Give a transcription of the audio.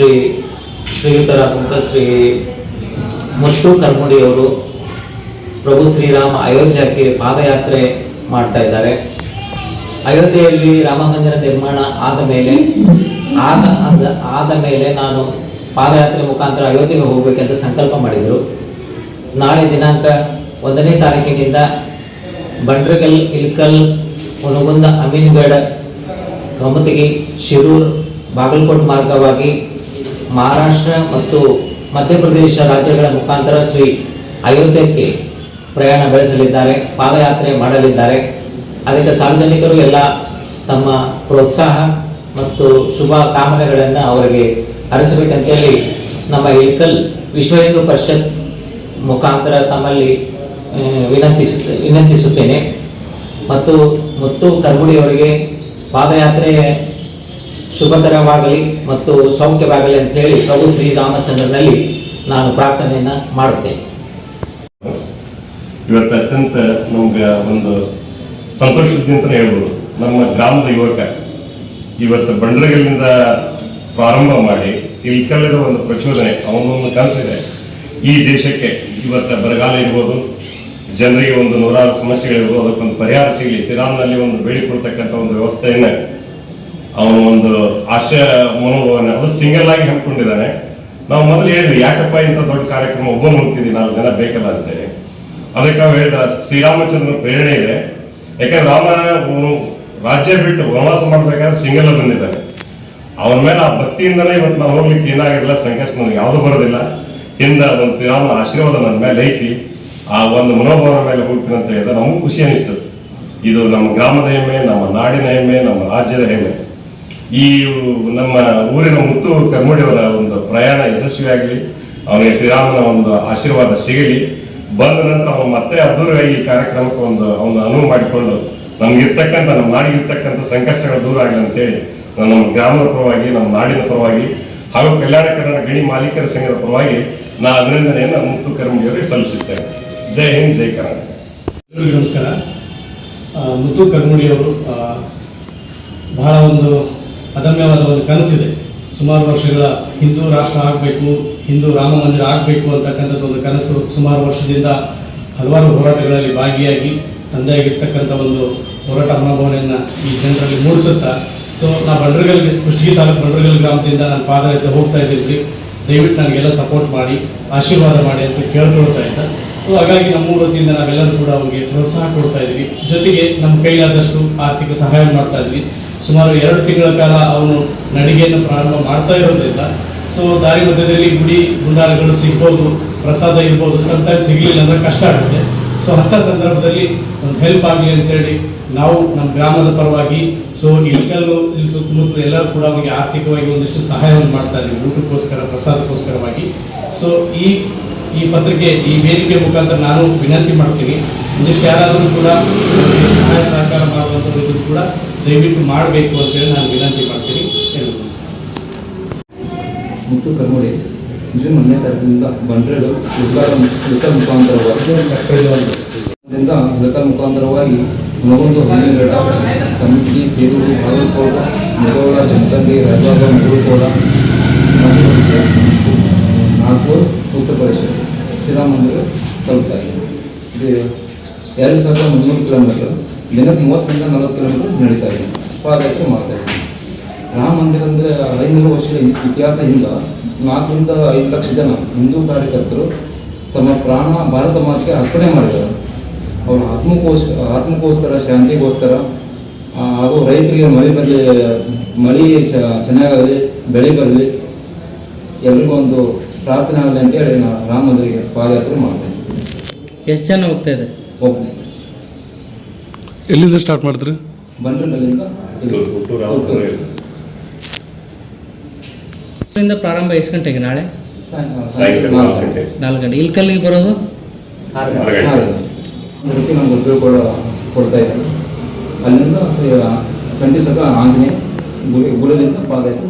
ಶ್ರೀ ಶ್ರೀಯುತರಾದಂಥ ಶ್ರೀ ಮುತ್ತು ಕರ್ಮುಡಿಯವರು ಪ್ರಭು ಶ್ರೀರಾಮ ಅಯೋಧ್ಯಕ್ಕೆ ಪಾದಯಾತ್ರೆ ಮಾಡ್ತಾ ಇದ್ದಾರೆ. ಅಯೋಧ್ಯೆಯಲ್ಲಿ ರಾಮ ಮಂದಿರ ನಿರ್ಮಾಣ ಆದ ಮೇಲೆ, ಆದ, ಆದ- ಮೇಲೆ ನಾನು ಪಾದಯಾತ್ರೆ ಮುಖಾಂತರ ಅಯೋಧ್ಯೆಗೆ ಹೋಗಬೇಕೆಂದು ಸಂಕಲ್ಪ ಮಾಡಿದರು. ನಾಳೆ ದಿನಾಂಕ ಒಂದನೇ ತಾರೀಕಿನಿಂದ ಬಂಡ್ರಗಲ್, ಇಲ್ಕಲ್ ಹುನಗುಂದ ಅಮೀನ್ಗಢ ಕಮತಗಿ ಶಿರೂರ್, ಬಾಗಲಕೋಟ್ ಮಾರ್ಗವಾಗಿ ಮಹಾರಾಷ್ಟ್ರ ಮತ್ತು ಮಧ್ಯಪ್ರದೇಶ ರಾಜ್ಯಗಳ ಮುಖಾಂತರ ಶ್ರೀ ಅಯೋಧ್ಯಕ್ಕೆ ಪ್ರಯಾಣ ಬೆಳೆಸಲಿದ್ದಾರೆ, ಪಾದಯಾತ್ರೆ ಮಾಡಲಿದ್ದಾರೆ. ಅದಕ್ಕೆ ಸಾರ್ವಜನಿಕರು ಎಲ್ಲ ತಮ್ಮ ಪ್ರೋತ್ಸಾಹ ಮತ್ತು ಶುಭ ಕಾಮನೆಗಳನ್ನು ಅವರಿಗೆ ಹರಿಸಬೇಕಂತೇಳಿ ನಮ್ಮ ಏಕಲ್ ವಿಶ್ವ ಹಿಂದೂ ಪರಿಷತ್ ಮುಖಾಂತರ ತಮ್ಮಲ್ಲಿ ವಿನಂತಿಸ ವಿನಂತಿಸುತ್ತೇನೆ. ಮತ್ತು ಮುತ್ತು ಕರ್ಗುಡಿಯವರಿಗೆ ಪಾದಯಾತ್ರೆ ಶುಭಕರವಾಗಲಿ ಮತ್ತು ಸೌಖ್ಯವಾಗಲಿ ಅಂತ ಹೇಳಿ ಪ್ರಭು ಶ್ರೀರಾಮಚಂದ್ರನಲ್ಲಿ ನಾನು ಪ್ರಾರ್ಥನೆಯನ್ನು ಮಾಡುತ್ತೇನೆ. ಇವತ್ತು ಅತ್ಯಂತ ನಮ್ಗೆ ಒಂದು ಸಂತೋಷದ ಅಂತಲೇ ಹೇಳ್ಬೋದು. ನಮ್ಮ ಗ್ರಾಮದ ಯುವಕ ಇವತ್ತು ಬಂಡ್ರಗಲ್ಲಿಂದ ಪ್ರಾರಂಭ ಮಾಡಿ ಇಲ್ಕಲ್ಲದ ಒಂದು ಪ್ರಚೋದನೆ ಅವನೊಂದು ಕನಸಿದೆ. ಈ ದೇಶಕ್ಕೆ ಇವತ್ತು ಬರಗಾಲ ಇರ್ಬೋದು, ಜನರಿಗೆ ಒಂದು ನೂರಾರು ಸಮಸ್ಯೆಗಳಿರ್ಬೋದು, ಅದಕ್ಕೊಂದು ಪರಿಹಾರ ಸಿಗಲಿ. ಶ್ರೀರಾಮ್ನಲ್ಲಿ ಒಂದು ಬೇಡಿಕೊಡ್ತಕ್ಕಂಥ ಒಂದು ವ್ಯವಸ್ಥೆಯನ್ನು ಅವನು ಒಂದು ಆಶಯ ಮನೋಭಾವನೆ, ಅದು ಸಿಂಗಲ್ ಆಗಿ ಹಮ್ಮಿಕೊಂಡಿದ್ದಾನೆ. ನಾವು ಮೊದಲು ಹೇಳಿದ್ವಿ, ಯಾಕಪ್ಪ ಇಂಥ ದೊಡ್ಡ ಕಾರ್ಯಕ್ರಮ, ಒಬ್ಬ ಹೋಗ್ತಿದ್ವಿ ನಾಲ್ಕು ಜನ ಬೇಕಲ್ಲ ಅಂತೇಳಿ ಅದಕ್ಕೆ ನಾವು ಹೇಳಿದ ಶ್ರೀರಾಮಚಂದ್ರನ ಪ್ರೇರಣೆ ಇದೆ. ಯಾಕಂದ್ರೆ ರಾಮ ರಾಜ್ಯ ಬಿಟ್ಟು ವನವಾಸ ಮಾಡ್ಬೇಕಾದ್ರೆ ಸಿಂಗಲ್ ಬಂದಿದ್ದಾನೆ. ಅವನ ಮೇಲೆ ಆ ಭಕ್ತಿಯಿಂದಲೇ ಇವತ್ತು ನಾವು ಹೋಗ್ಲಿಕ್ಕೆ ಏನಾಗಿರಲಿಲ್ಲ ಸಂಕಷ್ಟ ನನಗೆ ಯಾವುದು ಬರೋದಿಲ್ಲ. ಹಿಂದ ಒಂದು ಶ್ರೀರಾಮನ ಆಶೀರ್ವಾದ ನನ್ನ ಮೇಲೆ ಐತಿ. ಆ ಒಂದು ಮನೋಭಾವನ ಮೇಲೆ ಹೋಗ್ತೀನಿ ಅಂತ ಹೇಳಿದ್ರೆ ನಮಗೂ ಖುಷಿ ಅನಿಸ್ತದೆ. ಇದು ನಮ್ಮ ಗ್ರಾಮದ ಹೆಮ್ಮೆ, ನಮ್ಮ ನಾಡಿನ ಹೆಮ್ಮೆ, ನಮ್ಮ ರಾಜ್ಯದ ಹೆಮ್ಮೆ. ಈ ನಮ್ಮ ಊರಿನ ಮುತ್ತು ಕರ್ಮುಡಿಯವರ ಒಂದು ಪ್ರಯಾಣ ಯಶಸ್ವಿಯಾಗಲಿ, ಅವನಿಗೆ ಶ್ರೀರಾಮನ ಒಂದು ಆಶೀರ್ವಾದ ಸಿಗಲಿ. ಬಂದ ನಂತರ ಅವನು ಮತ್ತೆ ಅದ್ದೂರಿಯಾಗಿ ಈ ಕಾರ್ಯಕ್ರಮಕ್ಕೆ ಒಂದು ಅವನು ಅನುವು ಮಾಡಿಕೊಂಡು, ನಮಗಿರ್ತಕ್ಕಂಥ, ನಮ್ಮ ನಾಡಿಗಿರ್ತಕ್ಕಂಥ ಸಂಕಷ್ಟಗಳು ದೂರ ಆಗಲಿ ಅಂತೇಳಿ ನಾನು ನಮ್ಮ ಗ್ರಾಮದ ಪರವಾಗಿ, ನಮ್ಮ ನಾಡಿನ ಪರವಾಗಿ, ಹಾಗೂ ಕಲ್ಯಾಣ ಕನ್ನಡ ಗಣಿ ಮಾಲೀಕರ ಸಂಘದ ಪರವಾಗಿ ನಾ ಅಭಿನಂದನೆಯನ್ನು ಮುತ್ತು ಕರ್ಮುಡಿಯವರಿಗೆ ಸಲ್ಲಿಸುತ್ತೇನೆ. ಜೈ ಹಿಂದ್, ಜೈ ಎಲ್ರಿಗೂ ನಮಸ್ಕಾರ. ಮುತ್ತು ಕರ್ಮುಡಿಯವರು ಬಹಳ ಒಂದು ಅದಮ್ಯವಾದ ಒಂದು ಕನಸಿದೆ. ಸುಮಾರು ವರ್ಷಗಳ ಹಿಂದೂ ರಾಷ್ಟ್ರ ಆಗಬೇಕು, ಹಿಂದೂ ರಾಮ ಮಂದಿರ ಆಗಬೇಕು ಅಂತಕ್ಕಂಥದ್ದು ಒಂದು ಕನಸು ಸುಮಾರು ವರ್ಷದಿಂದ ಹಲವಾರು ಹೋರಾಟಗಳಲ್ಲಿ ಭಾಗಿಯಾಗಿ ತಂದೆಯಾಗಿರ್ತಕ್ಕಂಥ ಒಂದು ಹೋರಾಟ ಮನೋಭಾವನೆಯನ್ನು ಈ ಜನರಲ್ಲಿ ಮೂಡಿಸುತ್ತಾ, ಸೊ ನಾ ಬಂಡ್ರಗಲ್ ಕುಷ್ಟಗಿ ತಾಲೂಕು ಬಂಡ್ರಗಲ್ ಗ್ರಾಮದಿಂದ ನಾನು ಪಾದಯಾತ್ರೆ ಹೋಗ್ತಾ ಇದ್ದೀವಿ ದಯವಿಟ್ಟು ನನಗೆಲ್ಲ ಸಪೋರ್ಟ್ ಮಾಡಿ, ಆಶೀರ್ವಾದ ಮಾಡಿ ಅಂತ ಕೇಳ್ಕೊಳ್ತಾ ಇದ್ದ. ಸೊ ಹಾಗಾಗಿ ನಮ್ಮ ವತಿಯಿಂದ ನಾವೆಲ್ಲರೂ ಕೂಡ ಅವ್ರಿಗೆ ಪ್ರೋತ್ಸಾಹ ಕೊಡ್ತಾ ಇದ್ವಿ. ಜೊತೆಗೆ ನಮ್ಮ ಕೈಲಾದಷ್ಟು ಆರ್ಥಿಕ ಸಹಾಯ ಮಾಡ್ತಾ ಇದ್ವಿ. ಸುಮಾರು ಎರಡು ತಿಂಗಳ ಕಾಲ ಅವನು ನಡಿಗೆಯನ್ನು ಪ್ರಾರಂಭ ಮಾಡ್ತಾ ಇರೋದ್ರಿಂದ ಸೊ ದಾರಿ ಮಧ್ಯದಲ್ಲಿ ಗುಡಿ ಗುಂಡಾರಗಳು ಸಿಗ್ಬೋದು, ಪ್ರಸಾದ ಇರ್ಬೋದು ಸಮಟೈಮ್ಸ್ ಸಿಗಲಿಲ್ಲ ಅಂದ್ರೆ ಕಷ್ಟ ಆಗುತ್ತೆ. ಸೊ ಅಂಥ ಸಂದರ್ಭದಲ್ಲಿ ಒಂದು ಹೆಲ್ಪ್ ಆಗಲಿ ಅಂತೇಳಿ ನಾವು ನಮ್ಮ ಗ್ರಾಮದ ಪರವಾಗಿ ಸೊ ಇಲ್ಕಲ್ಲು ಇಲ್ಲಿ ಸುತ್ತಮುತ್ತಲು ಎಲ್ಲರೂ ಕೂಡ ಅವರಿಗೆ ಆರ್ಥಿಕವಾಗಿ ಒಂದಿಷ್ಟು ಸಹಾಯವನ್ನು ಮಾಡ್ತಾ ಇದ್ದೀವಿ ಊಟಕ್ಕೋಸ್ಕರ, ಪ್ರಸಾದಕ್ಕೋಸ್ಕರವಾಗಿ. ಸೊ ಈ ಈ ಪತ್ರಿಕೆ, ಈ ವೇದಿಕೆ ಮುಖಾಂತರ ನಾನು ವಿನಂತಿ ಮಾಡ್ತೀನಿ, ಒಂದಿಷ್ಟು ಯಾರಾದರೂ ಕೂಡ ಸಹಾಯ ಸಹಕಾರ ಮಾಡುವಂಥದ್ದು ಕೂಡ ದಯವಿಟ್ಟು ಮಾಡಬೇಕು ಅಂತೇಳಿ ನಾನು ವಿನಂತಿ ಮಾಡ್ತೀನಿ. ಮುತ್ತು ಕರ್ಮೋಡಿ, ಜೂನ್ ಒಂದನೇ ತಾರೀಕಿನಿಂದ ಬಂಡ್ರೆಡು ಉತ್ತರ ಮೃತ ಮುಖಾಂತರವಾಗಿ ಉತ್ತರ ಮುಖಾಂತರವಾಗಿ ಮಗೊಂದು ಹನ್ನೆರಡ ಕಮಿಟಿ ಸೇರೂರು ಬಾಗಲಕೋಟ ಮುಗೋಳ ಜಮಖಂಡಿ ರಾಜಾಗ ಮುರುಕೋಳ ನಾಗ್ಪುರ್ ಉತ್ತರ ಪ್ರದೇಶ ಶ್ರೀರಾಮಂದಿರ ತಲುಪ್ತಾ ಇದು ಎರಡು ಸಾವಿರದ ಮುನ್ನೂರು ಕಿಲೋಮೀಟರ್ ದಿನಕ್ಕೆ ಮೂವತ್ತರಿಂದ ನಲವತ್ತು ಕಿಲೋಮೀಟರ್ ನಡೀತಾ ಇದೆ ಪಾದಯಾತ್ರೆ ಮಾಡ್ತಾ ಇದ್ದೀವಿ ರಾಮ ಮಂದಿರ ಅಂದರೆ ಐನೂರು ಇತಿಹಾಸ ಇತಿಹಾಸದಿಂದ ನಾಲ್ಕರಿಂದ ಐದು ಲಕ್ಷ ಜನ ಹಿಂದೂ ಕಾರ್ಯಕರ್ತರು ತಮ್ಮ ಪ್ರಾಣ ಭಾರತ ಮಾತೆಗೆ ಅರ್ಪಣೆ ಮಾಡಿದ್ದಾರೆ. ಅವರು ಆತ್ಮಕೋಸ್ ಆತ್ಮಕ್ಕೋಸ್ಕರ ಶಾಂತಿಗೋಸ್ಕರ ಹಾಗೂ ರೈತರಿಗೆ ಮಳೆ ಬರಲಿ ಮಳೆ ಚ- ಚೆನ್ನಾಗಲಿ ಬೆಳೆ ಬರಲಿ ಎಲ್ರಿಗೂ ಒಂದು ಪ್ರಾರ್ಥನೆ ಆಗಲಿ ಅಂತೇಳಿ ನಾನು ರಾಮ ಮಂದಿರಿಗೆ ಪಾದಯಾತ್ರೆ ಮಾಡ್ತೇನೆ ಎಷ್ಟು ಜನ ಹೋಗ್ತಾ ಇದೆ ಒಬ್ಬನೇ ಎಲ್ಲಿಂದ ಸ್ಟಾರ್ಟ್ ಮಾಡಿದ್ರಿ? ಇಲ್ಲಿಂದ ಪ್ರಾರಂಭ ಎಷ್ಟು ಗಂಟೆಗೆ ನಾಳೆ? ನಾಲ್ಕು ಗಂಟೆ. ಇಲ್ಲಿ ಕಲ್ಲಿಗೆ ಇಲ್ಕಲ್ಲಿಗೆ ಬರೋದು ರೀತಿ ನಮ್ಗೆ ಉಪಯೋಗ ಕೊಡ ಕೊಡ್ತಾ ಇದ್ದಾರೆ. ಅಲ್ಲಿಂದ ಖಂಡಿಸಕ ಕಂಠಿಸಕ ಆಂಜನೇಯ ಗುಳದಿಂದ ಪಾದಯಾತ್ರೆ